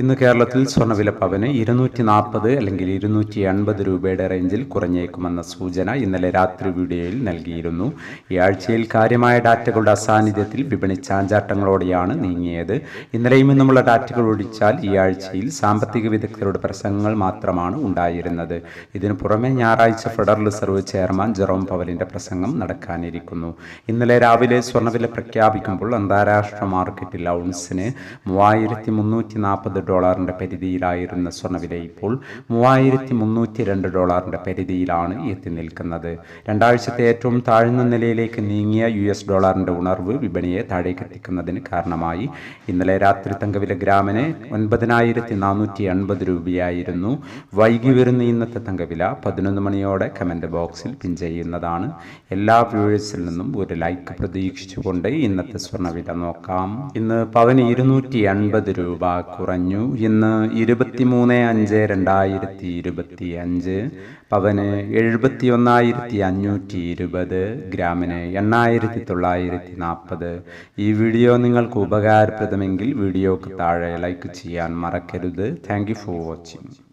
ഇന്ന് കേരളത്തിൽ സ്വർണവില പവന് ഇരുന്നൂറ്റി നാൽപ്പത് അല്ലെങ്കിൽ ഇരുന്നൂറ്റി എൺപത് രൂപയുടെ റേഞ്ചിൽ കുറഞ്ഞേക്കുമെന്ന സൂചന ഇന്നലെ രാത്രി വീഡിയോയിൽ നൽകിയിരുന്നു. ഈ ആഴ്ചയിൽ കാര്യമായ ഡാറ്റകളുടെ അസാന്നിധ്യത്തിൽ വിപണി ചാഞ്ചാട്ടങ്ങളോടെയാണ് നീങ്ങിയത്. ഇന്നലെയും ഇന്നുമുള്ള ഡാറ്റകൾ ഒഴിച്ചാൽ ഈ ആഴ്ചയിൽ സാമ്പത്തിക വിദഗ്ധരുടെ പ്രസംഗങ്ങൾ മാത്രമാണ് ഉണ്ടായിരുന്നത്. ഇതിനു പുറമെ ഞായറാഴ്ച ഫെഡറൽ റിസർവ് ചെയർമാൻ ജെറോം പവലിന്റെ പ്രസംഗം നടക്കാനിരിക്കുന്നു. ഇന്നലെ രാവിലെ സ്വർണവില പ്രഖ്യാപിക്കുമ്പോൾ അന്താരാഷ്ട്ര മാർക്കറ്റിൽ ഔൺസിന് മൂവായിരത്തി മുന്നൂറ്റി നാൽപ്പത് ഡോളറിന്റെ പരിധിയിലായിരുന്ന സ്വർണവില ഇപ്പോൾ മൂവായിരത്തി മുന്നൂറ്റി രണ്ട് ഡോളറിന്റെ പരിധിയിലാണ് എത്തി നിൽക്കുന്നത്. രണ്ടാഴ്ചത്തെ ഏറ്റവും താഴ്ന്ന നിലയിലേക്ക് നീങ്ങിയ യു എസ് ഡോളറിന്റെ ഉണർവ് വിപണിയെ താഴേക്കെത്തിക്കുന്നതിന് കാരണമായി. ഇന്നലെ രാത്രി തങ്കവില ഗ്രാമിന് ഒൻപതിനായിരത്തി നാനൂറ്റി എൺപത് രൂപയായിരുന്നു. വൈകി വരുന്ന ഇന്നത്തെ തങ്കവില പതിനൊന്ന് മണിയോടെ കമന്റ് ബോക്സിൽ പിൻ ചെയ്യുന്നതാണ്. എല്ലാ വ്യൂവേഴ്സിൽ നിന്നും ഒരു ലൈക്ക് പ്രതീക്ഷിച്ചുകൊണ്ട് ഇന്നത്തെ സ്വർണവില നോക്കാം. ഇന്ന് പവന് ഇരുന്നൂറ്റി എൺപത് രൂപ കുറഞ്ഞു ഇന്ന് ഇരുപത്തിമൂന്ന് അഞ്ച് രണ്ടായിരത്തി ഇരുപത്തി അഞ്ച് പവന് എഴുപത്തി ഒന്നായിരത്തി അഞ്ഞൂറ്റി ഇരുപത് ഗ്രാമിന് എണ്ണായിരത്തി തൊള്ളായിരത്തി നാൽപ്പത് ഈ വീഡിയോ നിങ്ങൾക്ക് ഉപകാരപ്രദമെങ്കിൽ വീഡിയോക്ക് താഴെ ലൈക്ക് ചെയ്യാൻ മറക്കരുത്. Thank for watching